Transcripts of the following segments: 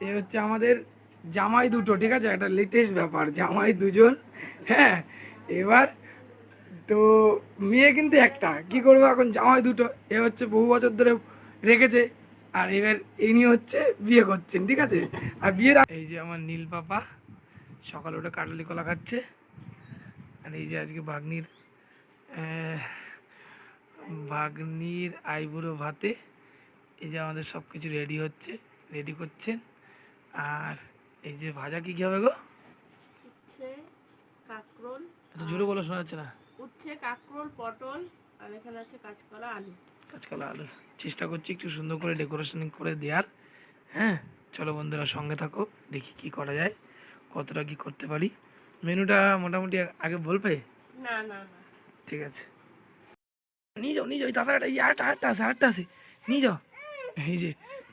এ হচ্ছে আমাদের জামাই দুটো, ঠিক আছে? একটা লেটেস্ট ব্যাপার, জামাই দুজন হ্যাঁ? এবার তো মেয়ে কিন্তু একটা, কি করব এখন? জামাই দুটো, এ হচ্ছে বহু বছর ধরে রেখেছে, আর এবার ইনি হচ্ছে বিয়ে করছেন, ঠিক আছে? আর বিয়ের এই যে আমার নীল পাপা, সকালে উঠে কাটলি কলা খাচ্ছে, আর এই যে আজকে ভাগ্নির ভাগ্নির আইবুড়ো ভাতে, এই যে আমাদের সব কিছু রেডি হচ্ছে রেডি করছেন। আর এই যে ভাজা কি কি হবে গো? উচ্ছে কাঁকরোল এত জোরে বলো শোনা যাচ্ছে না। উচ্ছে কাঁকরোল পটল আর এখানে আছে কাঁচকলা আলু। কাঁচকলা আলু। চেষ্টা করছি একটু সুন্দর করে ডেকোরেশন করে দেওয়ার হ্যাঁ চলো বন্ধুরা সঙ্গে থাকো দেখি কি করা যায় কতটা কি করতে পারি। মেনুটা মোটামুটি আগে বলবে? না না না। ঠিক আছে। নিয়ে যাও নিয়ে যাও এই দাদা এই আটটা আটটা আছে আটটা আছে। নিয়ে যাও। এই যে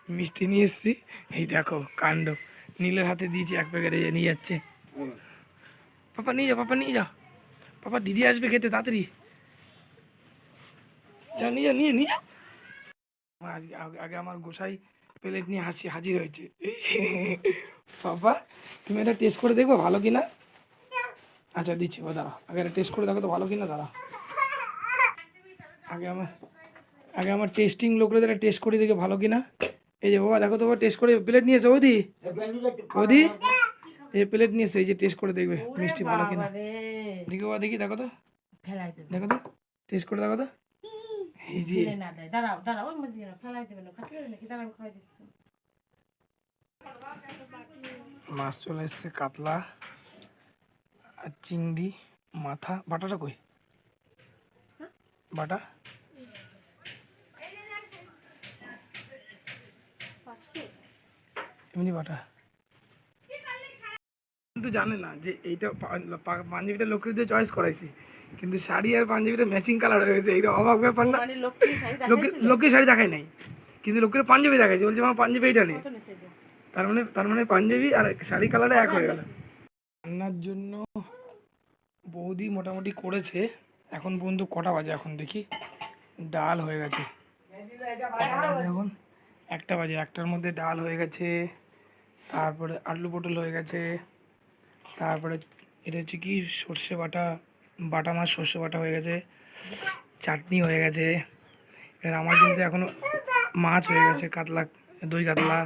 মিষ্টি নিয়ে এসছি। এই দেখো, কাণ্ড। নীলের হাতে দিয়েছি এক প্যাকেট নিয়ে যাচ্ছে। পাপা, নিয়ে যাও, পাপা, নিয়ে যাও। পাপা, দিদি আসবে খেতে, তাড়াতাড়ি। যা নিয়ে যাও, নিয়ে নিয়ে যাও। আজকে, আগে- আমার গোসাই প্লেট নিয়ে হাসি, হাজির হয়েছে। পাপা, তুমি এটা টেস্ট করে দেখব, ভালো কিনা? আচ্ছা দিচ্ছি, ও দাঁড়া আগে এটা টেস্ট করে দেখো তো, ভালো কিনা? দাঁড়া আগে আমার আগে আমার টেস্টিং লোকরা এটা টেস্ট করে দেখে ভালো কিনা? এই যে বাবা দেখো তো টেস্ট করে প্লেট নিয়ে এসে ওদি। ওদি? এই প্লেট নিয়ে এসে এই যে টেস্ট করে দেখবে মিষ্টি ভালো কিনা। দেখি বাবা দেখি দেখো তো। দেখো তো টেস্ট করে দেখো তো। এই যে। দিলে না দেয়। দাঁড়াও দাঁড়াও ওই মধ্যে ফেলাই দেবে না নাকি? দাঁড়াও খাওয়াই দিচ্ছি। মাছ চলে এসছে কাতলা আর চিংড়ি মাথা বাটাটা কই? বাটা? এমনি বাটা কিন্তু জানে না যে এইটা পাঞ্জাবিটা লোকের দিয়ে চয়েস করাইছি কিন্তু শাড়ি আর পাঞ্জাবিটা ম্যাচিং কালার হয়ে গেছে এইটা অবাক ব্যাপার না? মানে লোকের শাড়ি দেখায় নাই কিন্তু লোকের পাঞ্জাবি দেখাইছে বলছে আমার পাঞ্জাবি এইটা নেই? তার মানে তার মানে পাঞ্জাবি আর শাড়ি কালারটা এক হয়ে গেল। রান্নার জন্য বৌদি মোটামুটি করেছে এখন পর্যন্ত কটা বাজে এখন দেখি ডাল হয়ে গেছে। এখন? একটা বাজে একটার মধ্যে ডাল হয়ে গেছে। তারপরে আলু পটল হয়ে গেছে। তারপরে এটা হচ্ছে কি? সর্ষে বাটা বাটা মাছ, সর্ষে বাটা হয়ে গেছে। চাটনি হয়ে গেছে। এবার আমার কিন্তু এখনও মাছ হয়ে গেছে, কাতলা, দই কাতলা।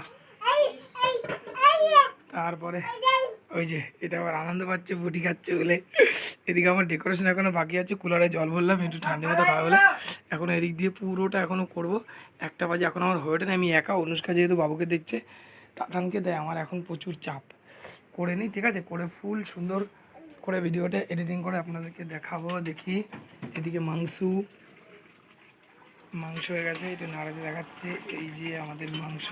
তারপরে ওই যে, এটা আবার আনন্দ পাচ্ছে বুটি খাচ্ছে বলে। এদিকে আমার ডেকোরেশন এখনও বাকি আছে, কুলারে জল ভরলাম, একটু ঠান্ডা মতো খাওয়া বলে এখন এদিক দিয়ে পুরোটা এখনও করব। একটা বাজে এখন আমার হয়ে ওঠে না, আমি একা, অনুষ্কা যেহেতু বাবুকে দেখছে তাতানকে দেয়, আমার এখন প্রচুর চাপ। করে নিই, ঠিক আছে? করে ফুল সুন্দর করে ভিডিওটা এডিটিং করে আপনাদেরকে দেখাবো, দেখি। এদিকে মাংস মাংস হয়ে গেছে এটা নাড়াতে দেখাচ্ছে। এই যে আমাদের মাংস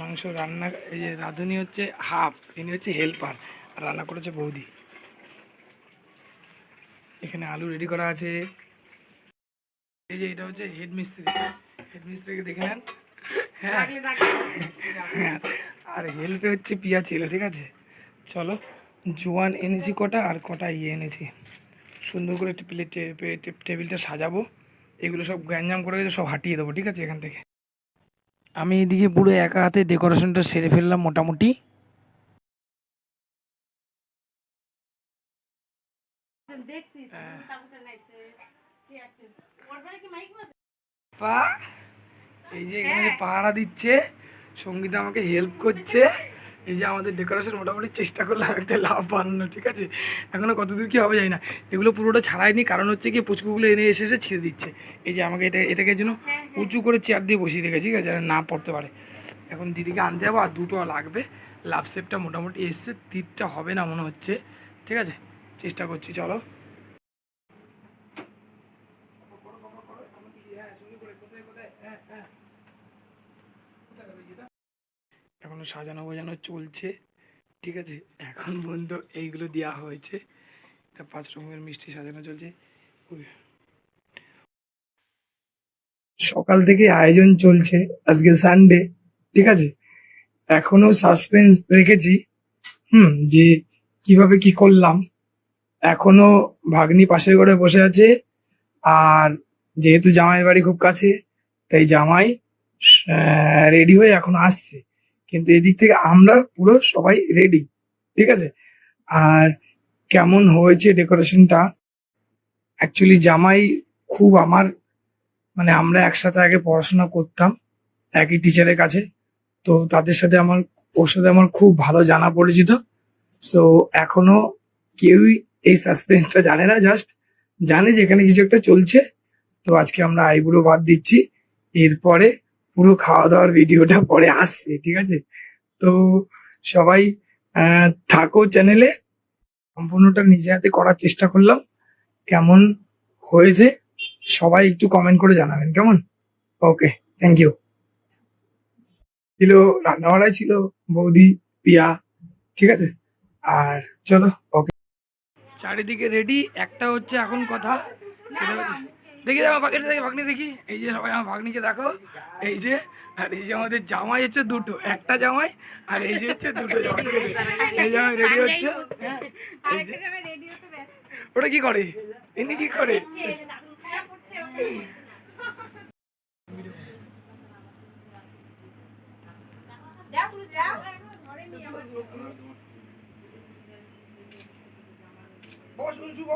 মাংস রান্না, এই যে রাঁধুনি হচ্ছে হাফ, ইনি হচ্ছে হেল্পার, রান্না করেছে বৌদি। এখানে আলু রেডি করা আছে। এই যে এটা হচ্ছে হেড মিস্ত্রি হেড মিস্ত্রিকে দেখে নেন। হ্যাঁ হ্যাঁ আর হেল্পে হচ্ছে পিয়া ছিল ঠিক আছে? চলো জোয়ান এনেছি কটা আর কটা ইয়ে এনেছি। সুন্দর করে প্লেট টেবিলটা সাজাবো। এগুলো সব গ্যাঞ্জাম করে সব হাঁটিয়ে দেবো ঠিক আছে এখান থেকে? আমি এদিকে পুরো একা হাতে ডেকোরেশনটা সেরে ফেললাম মোটামুটি। দেখছিস এই যে এখানে যে পাহারা দিচ্ছে সঙ্গীতা আমাকে হেল্প করছে। এই যে আমাদের ডেকোরেশন মোটামুটি চেষ্টা করলাম একটা লাভ বানানো ঠিক আছে? এখনও কতদূর কি হবে যায় না। এগুলো পুরোটা ছাড়াইনি কারণ হচ্ছে কি পুচকুগুলো এনে এসে এসে ছিঁড়ে দিচ্ছে। এই যে আমাকে এটা এটাকে যেন উঁচু করে চেয়ার দিয়ে বসিয়ে রেখেছি ঠিক আছে? যেন না পড়তে পারে। এখন দিদিকে আনতে যাব আর দুটো লাগবে। লাভ শেপটা মোটামুটি এসছে তীরটা হবে না মনে হচ্ছে ঠিক আছে? চেষ্টা করছি চলো। এখনও সাজানো গোজানো চলছে, ঠিক আছে? এখন পর্যন্ত এইগুলো দেওয়া হয়েছে। এটা পাঁচ রকমের মিষ্টি সাজানো চলছে। সকাল থেকে আয়োজন চলছে আজকে সানডে ঠিক আছে? এখনও সাসপেন্স রেখেছি, হুম, যে কীভাবে কি করলাম। এখনও ভাগ্নি পাশের ঘরে বসে আছে, আর যেহেতু জামাই বাড়ি খুব কাছে, তাই জামাই রেডি হয়ে এখন আসছে। কিন্তু এদিক থেকে আমরা পুরো সবাই রেডি ঠিক আছে? আর কেমন হয়েছে ডেকোরেশনটা অ্যাকচুয়ালি জামাই খুব আমার মানে আমরা একসাথে আগে পড়াশোনা করতাম, একই টিচারের কাছে। তো তাদের সাথে আমার, ওর সাথে আমার খুব ভালো জানা পরিচিত। সো এখনও কেউই এই সাসপেন্সটা জানে না জাস্ট জানে যে এখানে কিছু একটা চলছে। তো আজকে আমরা আইবুড়ো বাদ দিচ্ছি। এরপরে পুরো খাওয়া দাওয়ার ভিডিওটা পরে আসছে, ঠিক আছে? তো সবাই থাকো চ্যানেলে। সম্পূর্ণটা নিজে হাতে করার চেষ্টা করলাম। কেমন হয়েছে, সবাই একটু কমেন্ট করে জানাবেন, কেমন? ওকে থ্যাংক ইউ ছিল, রান্নাবাড়াই ছিল, বৌদি, পিয়া, ঠিক আছে? আর চলো ওকে চারিদিকে রেডি একটা হচ্ছে এখন কথা, সেটা হচ্ছে দেখি আমার ভাগ্নি দেখি ভাগ্নি দেখি। এই যে সবাই আমার ভাগ্নিকে দেখো। এই যে আর এই যে আমাদের জামাই হচ্ছে দুটো একটা জামাই আর এই যে হচ্ছে দুটো জামাই। এই জামাই রেডি হচ্ছে ওটা কি করে? ইনি কি করে? যাও তুমি যাও। বাবা শুন শুন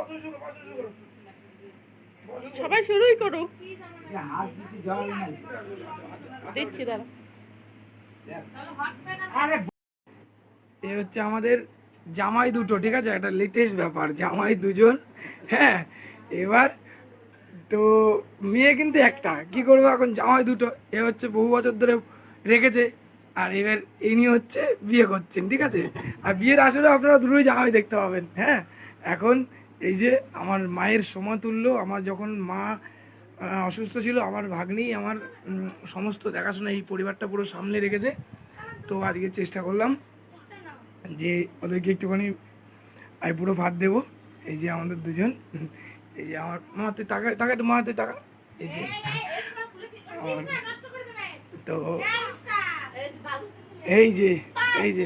সবাই শুরুই করুক। দিচ্ছি দাঁড়া এ হচ্ছে আমাদের জামাই দুটো ঠিক আছে? একটা লেটেস্ট ব্যাপার জামাই দুজন হ্যাঁ? এবার তো মেয়ে কিন্তু একটা কি করব এখন? জামাই দুটো এ হচ্ছে বহু বছর ধরে রেখেছে আর এবার ইনি হচ্ছে বিয়ে করছেন ঠিক আছে? আর বিয়ের আসলে আপনারা দুটোই জামাই দেখতে পাবেন হ্যাঁ? এখন এই যে আমার মায়ের সমতুল্য আমার যখন মা অসুস্থ ছিল আমার ভাগ্নি আমার সমস্ত দেখাশোনা এই পরিবারটা পুরো সামলে রেখেছে। তো আজকে চেষ্টা করলাম যে ওদেরকে একটুখানি আমি পুরো ভাত দেবো। এই যে আমাদের দুজন এই যে আমার মাতে টাকা টাকা একটু মাতে টাকা। এই যে তো এই যে এই যে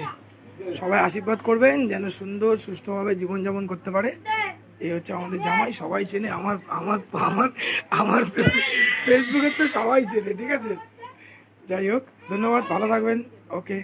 সবাই আশীর্বাদ করবেন যেন সুন্দর সুস্থভাবে জীবনযাপন করতে পারে। এই হচ্ছে আমাদের জামাই, সবাই চেনে, আমার আমার আমার আমার ফেসবুকের তো সবাই চেনে, ঠিক আছে? যাই হোক, ধন্যবাদ, ভালো থাকবেন, ওকে।